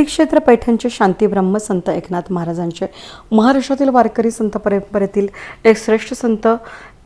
श्री क्षेत्र पैठणचे शांती ब्रह्म संत एकनाथ महाराजांचे. महाराष्ट्रातील वारकरी संत परंपरेतील एक श्रेष्ठ संत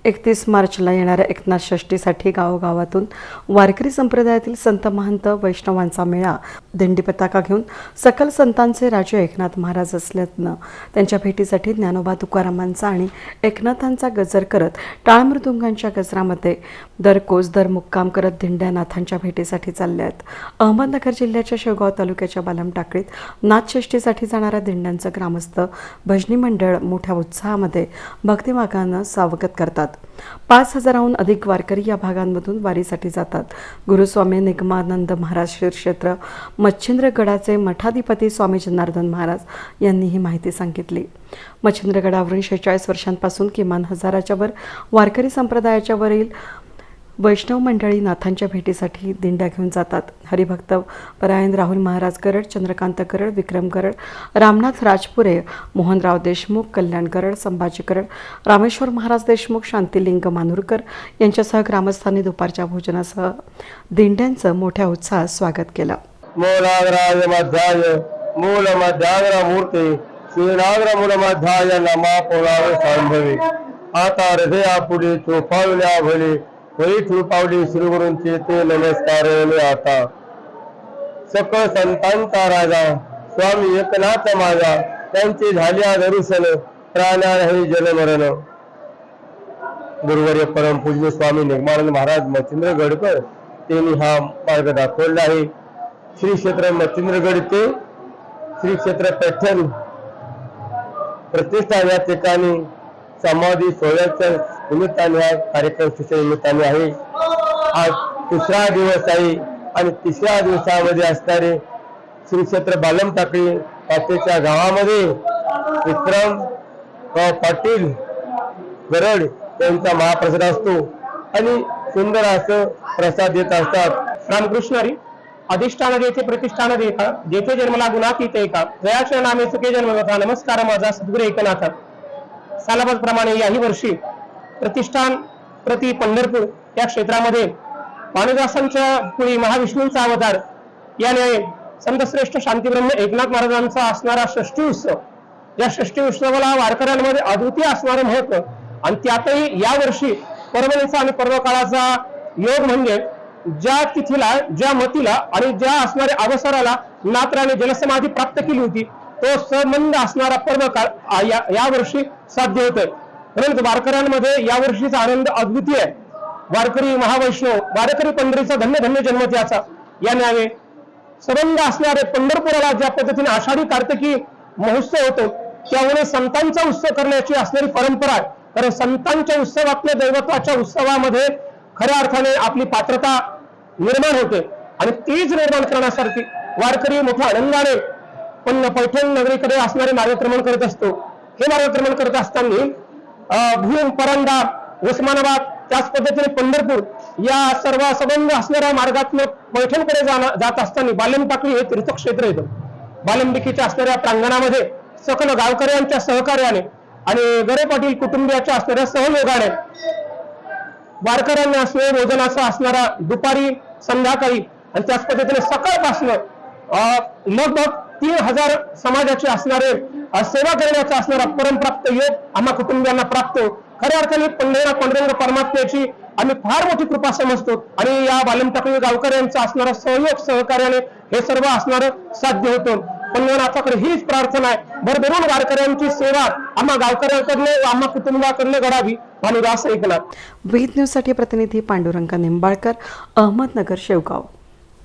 एकतीस मार्चला येणाऱ्या एकनाथ षष्टीसाठी गावोगावातून वारकरी संप्रदायातील संत महंत वैष्णवांचा मेळा दिंडी पताका घेऊन सकल संतांचे राजे एकनाथ महाराज असल्यानं त्यांच्या भेटीसाठी ज्ञानोबा तुकारामांचा आणि एकनाथांचा गजर करत टाळमृदुंगांच्या गजरामध्ये दरकोस दर मुक्काम करत दिंड्या नाथांच्या भेटीसाठी चालल्या आहेत अहमदनगर जिल्ह्याच्या शेवगाव तालुक्याच्या बालम टाकळीत नाथषष्टीसाठी जाणाऱ्या दिंड्यांचं ग्रामस्थ भजनी मंडळ मोठ्या उत्साहामध्ये भक्तिमागानं स्वागत करतात. पाच हजाराहून अधिक वारकरी या भागांमधून वारीसाठी जातात. गुरुस्वामी निगमानंद महाराज श्री क्षेत्र मच्छिंद्रगडाचे मठाधिपती स्वामी जनार्दन महाराज यांनी ही माहिती सांगितली. मच्छिंद्रगडावरून शेहेचाळीस वर्षांपासून किमान हजाराच्या वर वारकरी संप्रदायाच्या वरील वैष्णव मंडळी नाथांच्या भेटीसाठी दिंड्या घेऊन जातात. हरिभक्त परायण राहुल महाराज गरड चंद्रकांत गरड विक्रम गरड रामनाथ राजपुरे मोहनराव देशमुख कल्याण गरड संभाजी गरड रामेश्वर महाराज देशमुख शांतिलिंग मानुरकर यांच्यासह ग्रामस्थांनी दुपारच्या भोजनासह दिंड्यांचं मोठ्या उत्साहात स्वागत केलं. मूलाग्राय मध्याय मूल मध्याग्र मूर्ती श्रीनाग्र मूल मध्याय नमा पोलाव सांभवी आता हृदया पुढे चोपावल्या भले वरी ठुळपावली श्रीगुरूंचे ते नमस्कार आता। सकळ संतांचा राजा स्वामी एकनाथ माझा त्यांचे झाल्या दर्शन प्राण्यार हे जलमरण गुरुवर्य परम पूज्य स्वामी निर्मानंद महाराज मच्छिंद्र गडकर त्यांनी हा मार्ग दाखवला आहे। श्री क्षेत्र मच्छिंद्रगड ते श्री क्षेत्र पैठण प्रतिष्ठा या ठिकाणी समाधी सोहळ्याच्या निमित्ताने हा कार्यक्रम सुच्या निमित्ताने आहे. आज तिसरा दिवस आहे आणि तिसऱ्या दिवसामध्ये असणारे श्री क्षेत्र बालम टाकळी पाटेच्या गावामध्ये विक्रम पाटील गरड यांचा महाप्रसाद असतो. आणि सुंदर असं प्रसाद देत असतात. रामकृष्ण हरी. अधिष्ठान जेथे प्रतिष्ठान देता जेथे जन्मला गुणातीत एका. जयाच्या नामे सुखे जन्मकथा नमस्कार माझा सद्गुरु एकनाथ. सालाबाद प्रमाणे याही वर्षी प्रतिष्ठान प्रति पंढरपूर या क्षेत्रामध्ये पाणीदासांच्या कुळी महाविष्णूंचा अवतार याने संतश्रेष्ठ शांतीब्रह्म एकनाथ महाराजांचा असणारा षष्टी उत्सव. या षष्टी उत्सवाला वारकऱ्यांमध्ये अद्वितीय असणारं महत्त्व आणि त्यातही या वर्षी परभणीचा आणि पर्वकाळाचा योग म्हणजे ज्या तिथीला ज्या मतीला आणि ज्या असणाऱ्या अवसराला नात्राने जलसमाधी प्राप्त केली होती तो संबंध असणारा पर्व काळ या वर्षी साध्य होतोय. परंतु वारकऱ्यांमध्ये या वर्षीचा आनंद अद्वितीय आहे. वारकरी महावैष्णव वारकरी पंढरीचा धन्य धन्य जन्म त्याचा. या न्यावे संबंध असणारे पंढरपुराला ज्या पद्धतीने आषाढी कार्तिकी महोत्सव होतो त्यामुळे संतांचा उत्सव करण्याची असणारी परंपरा आहे. कारण संतांच्या उत्सवातल्या दैवत्वाच्या उत्सवामध्ये खऱ्या अर्थाने आपली पात्रता निर्माण होते. आणि तीच निर्माण करण्यासाठी वारकरी मोठ्या आनंदाने पण पैठण नगरीकडे असणारे मार्गक्रमण करत असतो. हे मार्गक्रमण करत असताना भूम परंडा उस्मानाबाद त्याच पद्धतीने पंढरपूर या सर्व संबंध असणाऱ्या मार्गातनं पैठणकडे जाणं जात असताना बालमटाकळी हे तीर्थक्षेत्र येतं. बालंबिकीच्या असणाऱ्या प्रांगणामध्ये सकल गावकऱ्यांच्या सहकार्याने आणि गरे पाटील कुटुंबियाच्या असणाऱ्या सहयोगाने वारकऱ्यांना असणे भोजनाचं असणारा दुपारी संध्याकाळी आणि त्याच पद्धतीने सकाळपासून अं, लगभग तीन हजार समाजाचे असणारे सेवा करण्याचा असणारा परमप्राप्त योग आम्हा कुटुंबियांना प्राप्त खऱ्या अर्थाने पंढरा पांडुरंग परमात्म्याची आम्ही फार मोठी कृपा समजतो आणि या बालमटाकळी गावकऱ्यांचा असणारा सहयोग सहकार्याने हे सर्व असणारं साध्य होतं. पंढरनाथाकडे हीच प्रार्थना आहे. भरभरून वारकऱ्यांची सेवा आम्हा गावकऱ्यांकडले आम्हा कुटुंबाकडले घडावी भानुदास एकनाथ न्यूजसाठी प्रतिनिधी पांडुरंग निंबाळकर अहमदनगर शेवगाव.